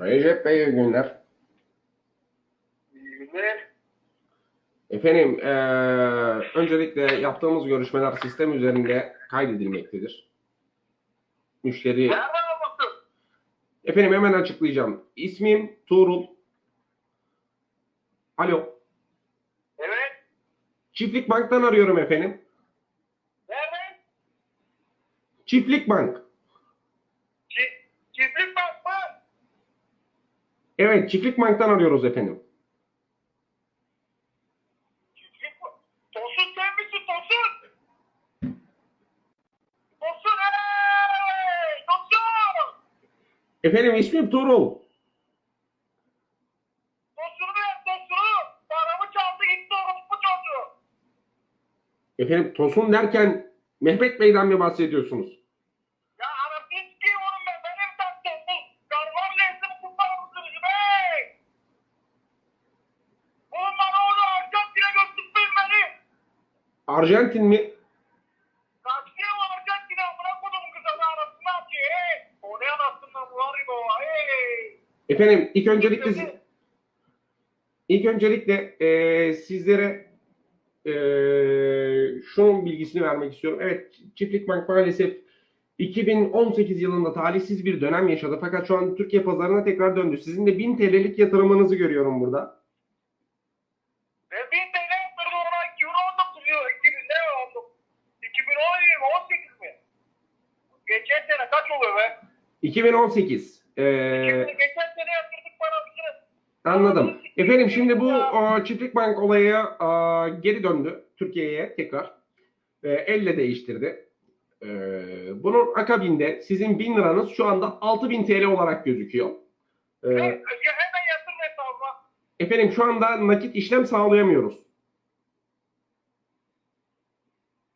Recep Bey iyi günler. İyi günler. Efendim eee, öncelikle yaptığımız görüşmeler sistem üzerinde kaydedilmektedir. Müşteri... Efendim hemen açıklayacağım. İsmim Tuğrul. Alo. Evet. Çiftlik Bank'tan arıyorum efendim. Nereden? Çiftlik Bank. Çi çiftlik bak mı? Evet Çiftlik Bank'tan arıyoruz efendim. Çiftlik? Tosun sen misin Tosun? Tosun hey! Tosun! Efendim ismim Tuğrul. Tosun'u ver Tosun'u! Paramı çaldı gitti orospu çocuğu. Efendim Tosun derken Mehmet Bey'den mi bahsediyorsunuz? Ya anasını sikeyim oğlum ben. Benim sen Tosun. Karman neyse bu kurtarmışsınız hey! Oğlum bana onu Arjantin'e götürtmeyin beni. Arjantin mi? Kaçıyor mu Arjantin'e amına kodum kızı da arasını atıyor hey! O ne anasından bu var o hey! Efendim ilk öncelikle ilk öncelikle eee, sizlere eee şunun bilgisini vermek istiyorum. Evet Çiftlik Bank maalesef 2018 yılında talihsiz bir dönem yaşadı fakat şu an Türkiye pazarına tekrar döndü. Sizin de 1000 TL'lik yatırımınızı görüyorum burada. Ben bin TL yaptırdım ona 2019 yılı 2000 ne oldu? 2010 mi 18 mi? Geçen sene kaç oluyor be? 2018. Eee, Geçen sene yatırdık paramızı. Anladım. Efendim şimdi bu o, Çiftlik Bank olayı a, geri döndü Türkiye'ye tekrar. E, elle değiştirdi. E, bunun akabinde sizin 1000 liranız şu anda 6000 TL olarak gözüküyor. E, hemen yatırın hesabıma. efendim şu anda nakit işlem sağlayamıyoruz.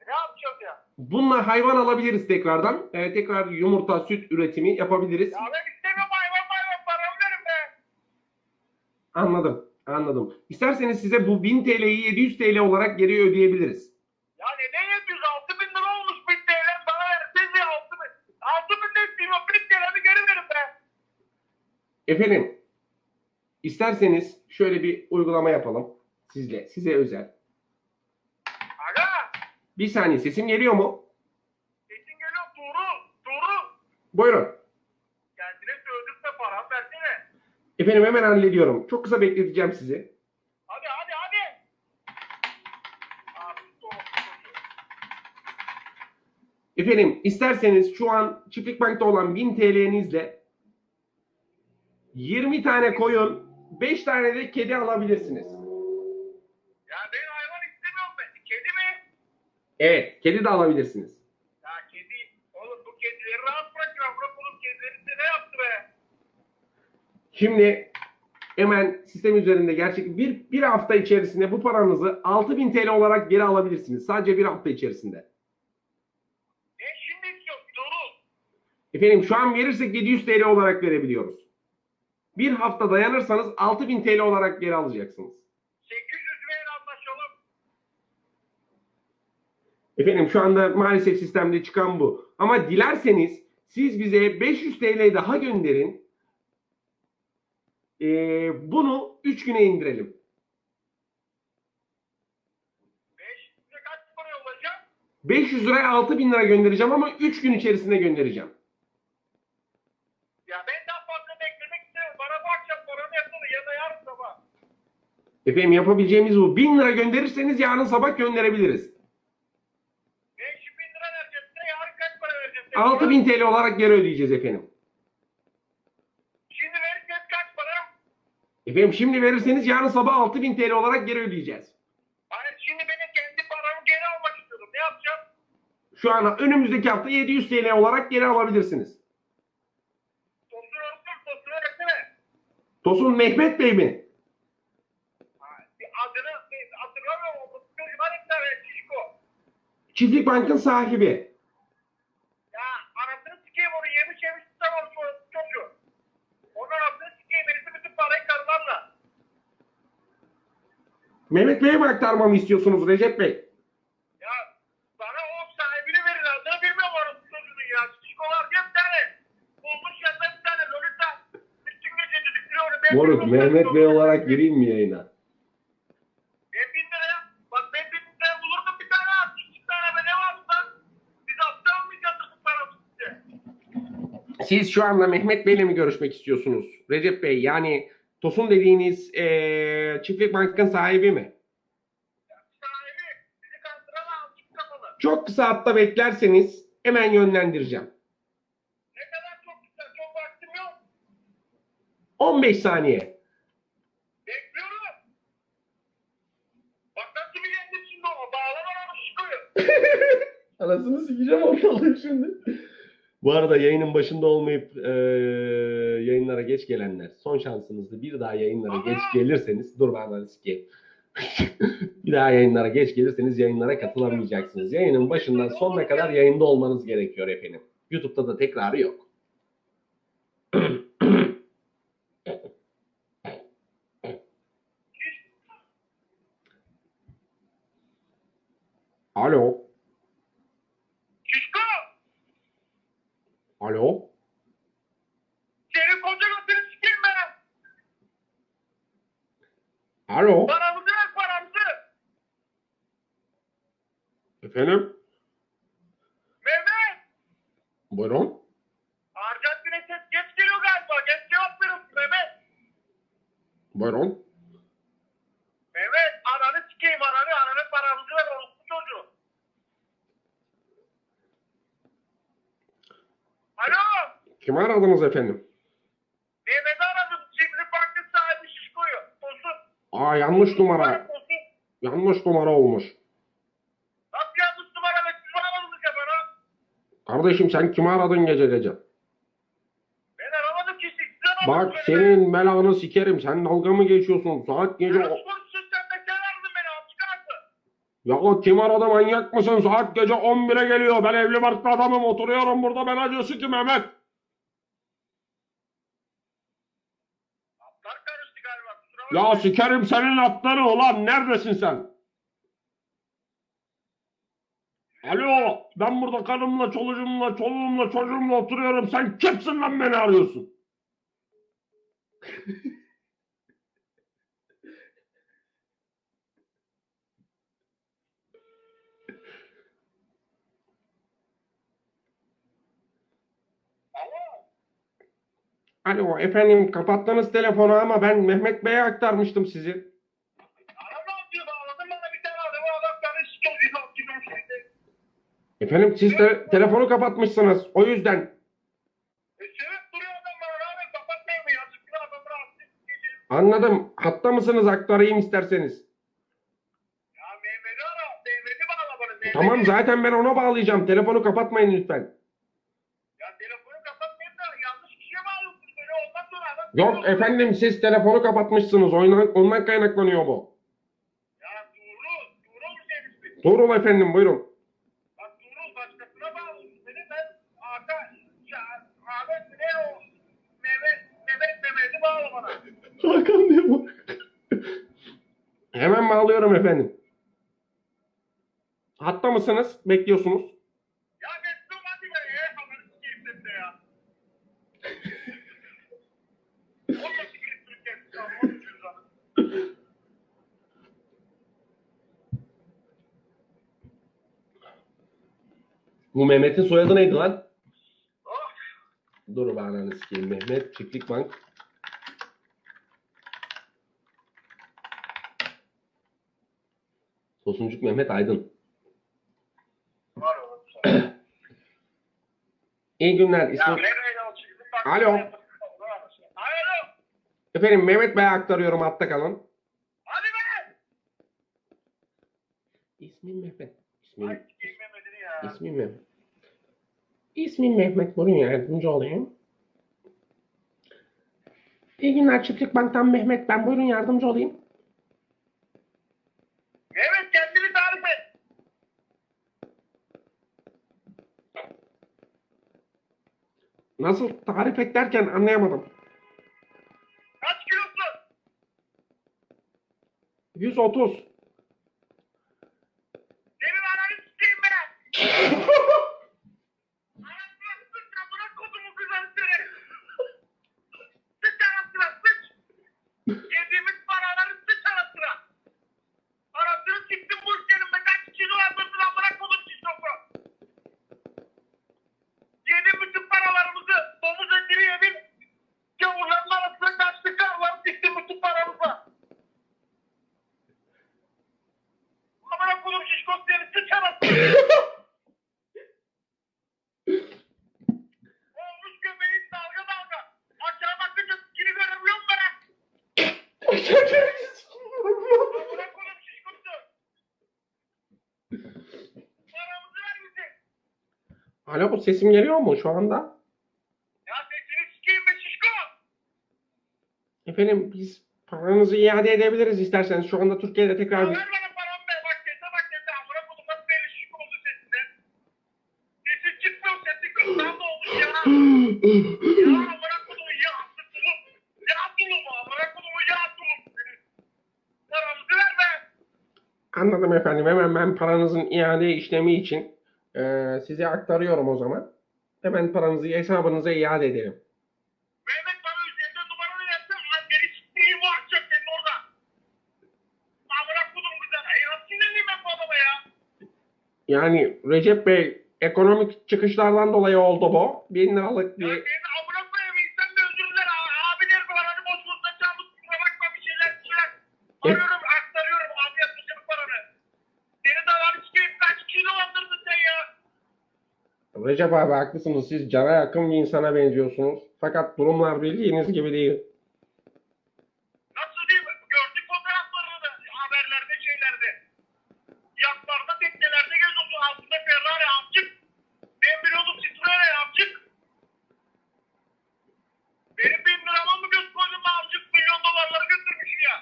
Ne yapacağız ya? Bununla hayvan alabiliriz tekrardan. E, tekrar yumurta, süt üretimi yapabiliriz. Ya ben istemiyorum hayvan hayvan paramı verin be. Anladım. Anladım. İsterseniz size bu 1000 TL'yi 700 TL olarak geri ödeyebiliriz. Ya neden yapıyoruz? 6 bin lira olmuş 1000 TL bana verseniz ya 6 bin. 6 bin ne istiyorum? 1000 TL'mi geri verin be. Efendim, isterseniz şöyle bir uygulama yapalım sizle, size özel. Bir saniye sesim geliyor mu? sesin geliyor Tuğrul. Tuğrul. Buyurun. Kendine sözlükle param versene. Efendim hemen hallediyorum. Çok kısa bekleteceğim sizi. Hadi hadi hadi. Abi Tuğrul. Efendim isterseniz şu an Çiftlik Bank'ta olan 1000 TL'nizle 20 tane koyun, 5 tane de kedi alabilirsiniz. Ya ben hayvan istemiyorum ben. Kedi mi? Evet, kedi de alabilirsiniz. Ya kedi. Oğlum bu kedileri rahat bırak ya. Bırak oğlum kedileri size ne yaptı be? Şimdi hemen sistem üzerinde gerçek bir, bir hafta içerisinde bu paranızı 6000 TL olarak geri alabilirsiniz. Sadece bir hafta içerisinde. Ne şimdi istiyorsun Tuğrul? Efendim şu an verirsek 700 TL olarak verebiliyoruz. Bir hafta dayanırsanız 6000 TL olarak geri alacaksınız. Efendim şu anda maalesef sistemde çıkan bu. Ama dilerseniz siz bize 500 TL daha gönderin. Ee, bunu 3 güne indirelim. 5 size kaç para yollayacağım? 500 liraya 6000 lira göndereceğim ama 3 gün içerisinde göndereceğim. Ya ben daha fazla beklemek istemiyorum. Bana bu akşam paranı yatırın ya da yarın sabah. Efendim yapabileceğimiz bu. 1000 lira gönderirseniz yarın sabah gönderebiliriz. 500 bin lira vereceğim size yarın kaç para vereceğim? 6000 TL olarak geri ödeyeceğiz efendim. Şimdi verirseniz kaç para? Efendim şimdi verirseniz yarın sabah 6000 TL olarak geri ödeyeceğiz. Hayır şimdi benim kendi paramı geri almak istiyorum. Ne yapacağım? Şu an önümüzdeki hafta 700 TL olarak geri alabilirsiniz. Tosun olsun tosunu versene. Tosun Mehmet Bey mi? Ha, bir adını hatırlamıyorum. Bu çocuk Şişko. Çiftlik Bank'ın sahibi. Ya anasını sikeyim onu yemiş yemiş tutamam şu çocuğu. Onun anasını sikeyim birisi bütün parayı karılarla. Mehmet Bey'e mi aktarmamı istiyorsunuz Recep Bey? Ya bana o sahibini verin adını bilmiyorum onun çocuğunun ya. Şişkolar diye bir tane. Bulmuş yanında bir tane Lolita. Bütün gece Moruk Mehmet Bey olarak gireyim mi yayına? Ben bin liraya, bak ben bin liraya bulurdum bir tane at. İki tane be ne varsa. Biz aptal mıyız bu parası size? Siz şu anda Mehmet Bey'le mi görüşmek istiyorsunuz? Recep Bey yani Tosun dediğiniz eee, çiftlik bankın sahibi mi? Çok kısa hatta beklerseniz hemen yönlendireceğim. Ne kadar çok güzel. Çok vaktim yok. 15 saniye. Bekliyorum. Bak nasıl bir yendim şimdi o. Bağlama onu şıkıyor. Anasını sikeceğim ortalığı şimdi. Bu arada yayının başında olmayıp eee, yayınlara geç gelenler son şansınızdı. Bir daha yayınlara geç gelirseniz dur ben hadi sikeyim. bir daha yayınlara geç gelirseniz yayınlara katılamayacaksınız. Yayının başından sonuna kadar yayında olmanız gerekiyor efendim. YouTube'da da tekrarı yok. Alo. Şişko. Alo. Senin koca götünü sikeyim ben. Alo. Paramızı ver paramızı. Efendim? Mehmet. Buyurun. Arjantin'e ses geç geliyor galiba. Geç cevap veriyorsun Mehmet. Buyurun. Mehmet ananı sikeyim ananı. Ananın paramızı ver orospu çocuğu. Alo. Kimi aradınız efendim? Mehmet'i aradım. Şimdi baktım sahibi şişkoyu. Tosun. Aa yanlış numara. Yanlış numara olmuş. Nasıl yanlış numara ve siz aradınız ya bana? Kardeşim sen kimi aradın gece gece? Ben aramadım ki siz siz Bak beni. senin belanı sikerim. Sen dalga mı geçiyorsun? Saat gece... Arası. Ya kim aradı manyak mısın? Saat gece 11'e geliyor. Ben evli barklı adamım. Oturuyorum burada. Ben acıyorsun ki Mehmet. Ya sikerim senin atları ulan. Neredesin sen? Alo. Ben burada karımla, çoluğumla, çoluğumla, çocuğumla oturuyorum. Sen kimsin lan beni arıyorsun? Alo. Alo efendim kapattınız telefonu ama ben Mehmet Bey'e aktarmıştım sizi. Aramam diyor bağladın bana bir tane adam. O adam beni bak gidiyorum şimdi. Efendim siz de telefonu kapatmışsınız o yüzden. E duruyor adam bana rağmen? Yazık adamı rahatsız edeceğim. Anladım. Hatta mısınız aktarayım isterseniz. Ya Mehmet'i ara. Mehmet'i bağla bana. Mehmet'i. Tamam zaten ben ona bağlayacağım. Telefonu kapatmayın lütfen. Ya telefonu kapatmayayım da yanlış kişiye bağlıyorsun beni. Ondan sonra adam... Yok efendim siz telefonu kapatmışsınız. Ondan, ondan kaynaklanıyor bu. Ya Tuğrul. Tuğrul mu? Tuğrul efendim buyurun. Bak Tuğrul başkasına bağlıyorsun beni. Ben Hakan... Ya Ahmet ne o? Mehmet, Mehmet, Mehmet'i bağla bana. Hakan diye bu. Hemen bağlıyorum efendim. Hatta mısınız? Bekliyorsunuz. Ya bekliyorum hadi be. Ya haber sikeyim seni de ya. Onunla sikeyim Türkiye'si. Allah'ın cüzdanı. Bu Mehmet'in soyadı neydi lan? Oh. Dur bana sikeyim. Mehmet Çiftlik Bank. Tosuncuk Mehmet Aydın. Var oğlum sana. İyi günler. Ya İsmi... Bak- Alo. Alo. Efendim Mehmet Bey'e aktarıyorum hatta kalın. Hadi be. İsmim Mehmet. İsmim, Ay ya. ismim Mehmet. İsmim Mehmet. Buyurun yardımcı olayım. İyi günler Çiftlik Bank'tan Mehmet ben. Buyurun yardımcı olayım. Mehmet kendini tarif et. Nasıl tarif et derken anlayamadım. Kaç kilosun? 130. Senin ananı sikeyim ben. Anasını sıçra bırak kodumu kızarı seni. Sıç anasına sıç. Amına koyayım şişkosu. Paramızı ver bize. Alo bu sesim geliyor mu şu anda? Ya sesini sikeyim be şişko. Efendim biz paranızı iade edebiliriz isterseniz. Şu anda Türkiye'de Ya tekrar ver bana paramı be. Bak sese bak sese. Amına koydum nasıl şişko oldu sesinde. Sesin çıkmıyor sesin kırktan da olmuş ya. Ya amına koydum ya tulum. Ya tulum amına koydum ya tulum. Paramızı ver be. Anladım efendim. Hemen ben paranızın iade işlemi için eee, size aktarıyorum o zaman. Hemen paranızı hesabınıza iade edelim. Mehmet bana üzerinde numaranı verse anneni siktireyim bu akşam senin orada. Amına koydum güzel. Ay nasıl sinirliyim ben bu adama ya. Yani Recep Bey ekonomik çıkışlardan dolayı oldu bu. Bin liralık Ya bir... senin amına koyayım insan da özür diler. Abi der bu aranı boş bulsa çalmış. Kusura bakma bir şeyler bir şeyler. Arıyorum aktarıyorum abi yapmışım paranı. Seni davarı sikeyim kaç kilo aldırdın sen ya. Recep abi haklısınız. Siz cana yakın bir insana benziyorsunuz. Fakat durumlar bildiğiniz gibi değil. Nasıl diyeyim? Gördük fotoğraflarını da haberlerde şeylerde. Yatlarda teknelerde geziyorsun altında Ferrari amcık. Ben biliyordum Citroen amcık. Benim bin lirama mı göz koydun be amcık milyon dolarları götürmüş ya.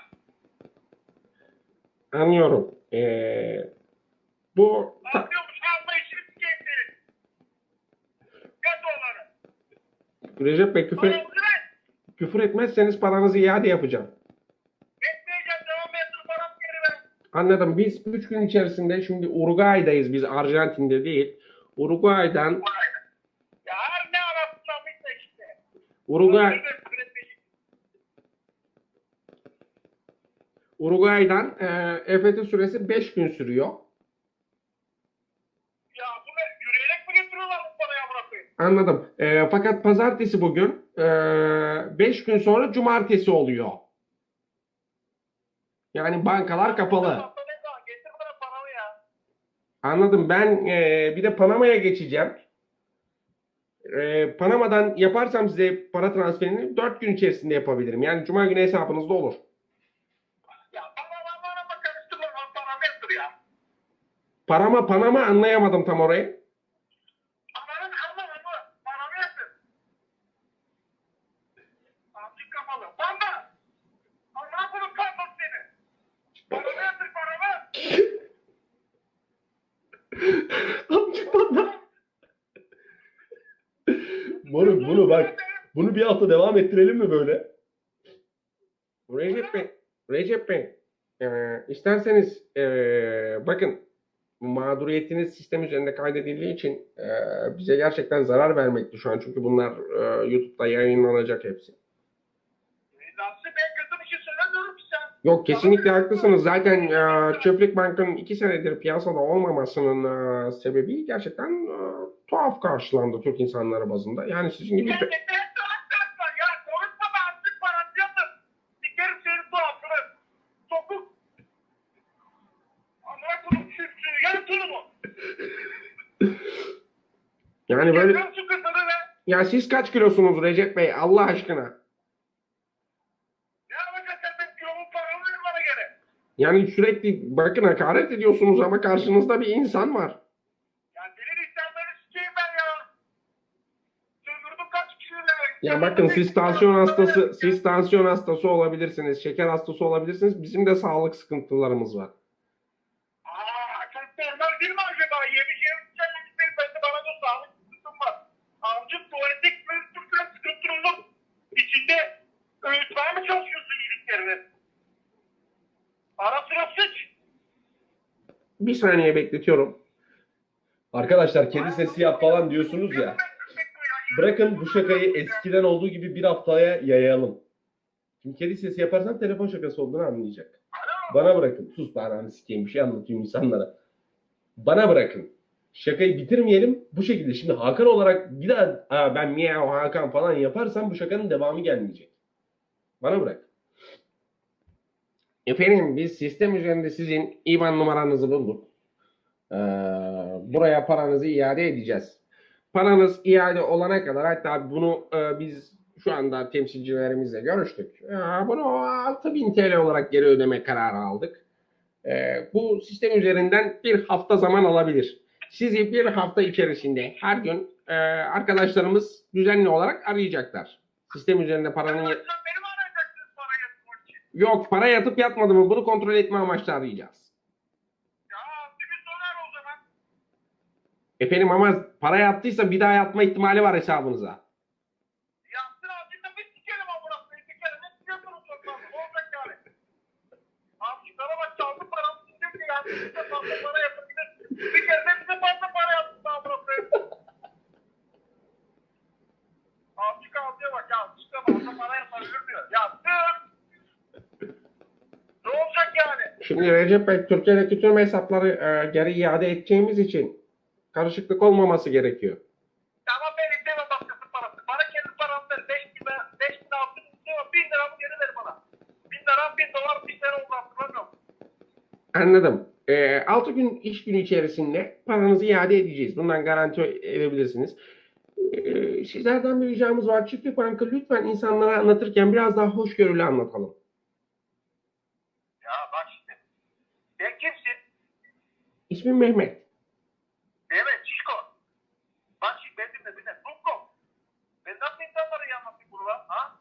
Anlıyorum. Eee, bu Recep Bey küfür, küfür etmezseniz paranızı iade yapacağım. Etmeyeceğim devam etsin paramı geri ver. Anladım. Biz 3 gün içerisinde şimdi Uruguay'dayız biz Arjantin'de değil. Uruguay'dan Ya her ne arasından işte. Uruguay. Uruguay'dan eee EFT süresi 5 gün sürüyor. Ya bu ne? Yürüyerek mi getiriyorlar bu parayı amına koyayım? Anladım. Eee, fakat pazartesi bugün 5 gün sonra cumartesi oluyor. Yani bankalar kapalı. Anladım. Ben eee, bir de Panama'ya geçeceğim. Eee, Panama'dan yaparsam size para transferini 4 gün içerisinde yapabilirim. Yani cuma günü hesabınızda olur. Panama Panama anlayamadım tam orayı. Ananın alma alma. Paramı yatır. Amcık kafalı. Panda. Amına koyayım panda seni. Paramı yatır paramı. Amcık bana. Moruk bunu bak. Bunu bir hafta devam ettirelim mi böyle? Recep Bey, Recep Bey, eee, isterseniz eee, bakın mağduriyetiniz sistem üzerinde kaydedildiği için eee, bize gerçekten zarar vermekti şu an. Çünkü bunlar eee, YouTube'da yayınlanacak hepsi. Nasıl ben kötü bir şey söylemiyorum ki sen. Yok kesinlikle haklısınız. Zaten eee, Çöplük Bank'ın iki senedir piyasada olmamasının eee, sebebi gerçekten eee, tuhaf karşılandı Türk insanları bazında. Yani sizin gibi... Ya. Yani böyle... Ya siz kaç kilosunuz Recep Bey Allah aşkına? ne yapacaksın ben kilomun paramı ver bana gene. Yani sürekli bakın hakaret ediyorsunuz ama karşınızda bir insan var. Ya senin insanları sikeyim ben ya. Söndürdüm kaç kişiyi de. Ya bakın siz tansiyon hastası, siz tansiyon hastası olabilirsiniz, şeker hastası olabilirsiniz. Bizim de sağlık sıkıntılarımız var. Aa çok normal değil mi acaba? Yemiş yemiş yemiş değil. Ben de bana da sağlık sıkıntım var. Amcım tuvalete gitmeyi tutursan sıkıntın olur. İçinde öğütmeye mi çalışıyorsun iyiliklerini? Ara sıra sıç. Bir saniye bekletiyorum. Arkadaşlar kedi sesi yap falan diyorsunuz ya. Bırakın bu şakayı eskiden olduğu gibi bir haftaya yayalım. Şimdi kedi sesi yaparsan telefon şakası olduğunu anlayacak. Bana bırakın. Sus bana sikeyim bir şey anlatıyorum insanlara. Bana bırakın. Şakayı bitirmeyelim. Bu şekilde şimdi Hakan olarak bir daha Aa, ben miyav Hakan falan yaparsam bu şakanın devamı gelmeyecek. Bana bırak. Efendim biz sistem üzerinde sizin IBAN numaranızı bulduk. Ee, buraya paranızı iade edeceğiz. Paranız iade olana kadar hatta bunu e, biz şu anda temsilcilerimizle görüştük. Ya, bunu 6000 TL olarak geri ödeme kararı aldık. Ee, bu sistem üzerinden bir hafta zaman alabilir. Sizi bir hafta içerisinde her gün e, arkadaşlarımız düzenli olarak arayacaklar. Sistem üzerinde paranın... Sen beni mi arayacaksınız para yatırmak için? Yok para yatıp yatmadı mı bunu kontrol etme amaçlı arayacağız. Ya bir ara o zaman. Efendim ama para yattıysa bir daha yatma ihtimali var hesabınıza. Yansın ağzında bir sikerim amına koyayım. Kere ne sikiyorsunuz sokakta? Ne olacak yani? Abi şuna bak çaldı paramı sikim ki yani. Para yapabilir. Bir kere de bize fazla para yaptın amına koyayım. Azıcık ağzıya bak ya. İşte fazla para yapabilir diyor. Ya dur. Ne olacak yani? Şimdi Recep Bey Türkiye'deki tüm hesapları e, geri iade edeceğimiz için karışıklık olmaması gerekiyor. Tamam ben istemem başkası parası. Bana kendi paramı ver. 5 bin, 5 bin altın istiyorum. 1000 liramı geri ver bana. 1000 lira 1000 dolar bir sene oldu hatırlamıyorum. Anladım. E, 6 gün iş günü içerisinde paranızı iade edeceğiz. Bundan garanti edebilirsiniz. E, sizlerden bir ricamız var. Çiftlik Bank'ı lütfen insanlara anlatırken biraz daha hoşgörülü anlatalım. Ya bak şimdi. Sen kimsin? İsmim Mehmet. Evet Şişko. Bak şimdi ben dinle dinle. Dumko. Ben nasıl insanları yanmasın burada? Ha?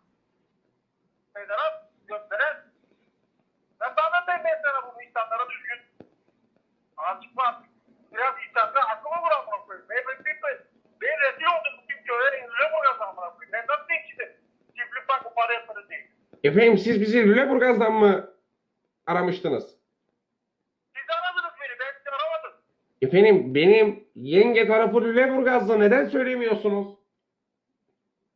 Mezara gösteren. Ben bana ben mezara bunu insanlara düzgün. Azıcık bak. Biraz insanlara aklıma vuran bana koyayım. Ben, ben, ben, ben, ben rezil oldum bu tüm köye. Rezil vuran bana koyayım. Ben nasıl değiştim? Çiftlik bak bu para yaparız değil. Efendim siz bizi Lüleburgaz'dan mı aramıştınız? Siz aradınız beni. Ben sizi aramadım. Efendim benim yenge tarafı Lüleburgaz'da neden söylemiyorsunuz?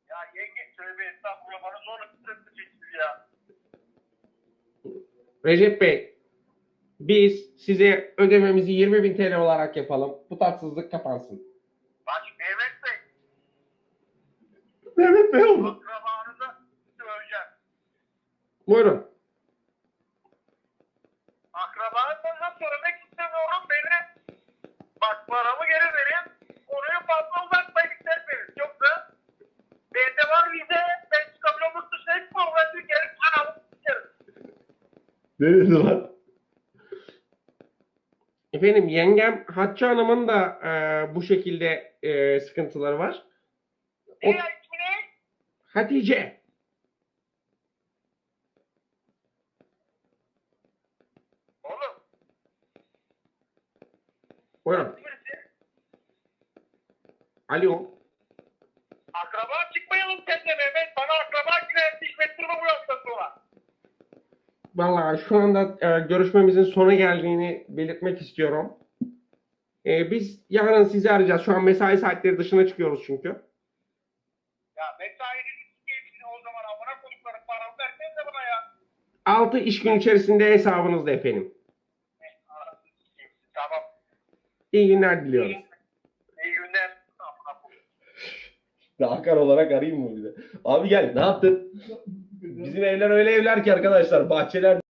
Ya yenge tövbe estağfurullah bana zorla sıkıntı ya. Recep Bey, biz size ödememizi 20 bin TL olarak yapalım. Bu tatsızlık kapansın. Bak Mehmet Bey. Mehmet Bey oldu. Akrabanıza söyleyeceğim. Buyurun. Akrabanıza söylemek istemiyorum beni. Bak paramı geri verin. Konuyu fazla uzatmayın istemiyorum. Yoksa bende var vize. Ben çıkabiliyorum yurt dışına hiç problem değil. Gelip anamı sikerim. Ne dedi lan? Efendim yengem Hatice Hanım'ın da e, bu şekilde e, sıkıntıları var. O- ne? Hatice. Oğlum. Buyurun. Birisi. Alo. Akraba çıkmayalım seninle Mehmet. Bana akraba Vallahi şu anda e, görüşmemizin sona geldiğini belirtmek istiyorum. E, biz yarın sizi arayacağız. Şu an mesai saatleri dışına çıkıyoruz çünkü. Ya mesainin sikeyim o zaman amına koydukları paramı versene de bana ya. 6 iş gün içerisinde hesabınızda efendim. Anasını sikeyim. Tamam. İyi günler diliyoruz. İyi günler. Amına koyayım. Hakan olarak arayayım mı bir de? Abi gel ne yaptın? Bizim evler öyle evler ki arkadaşlar. Bahçeler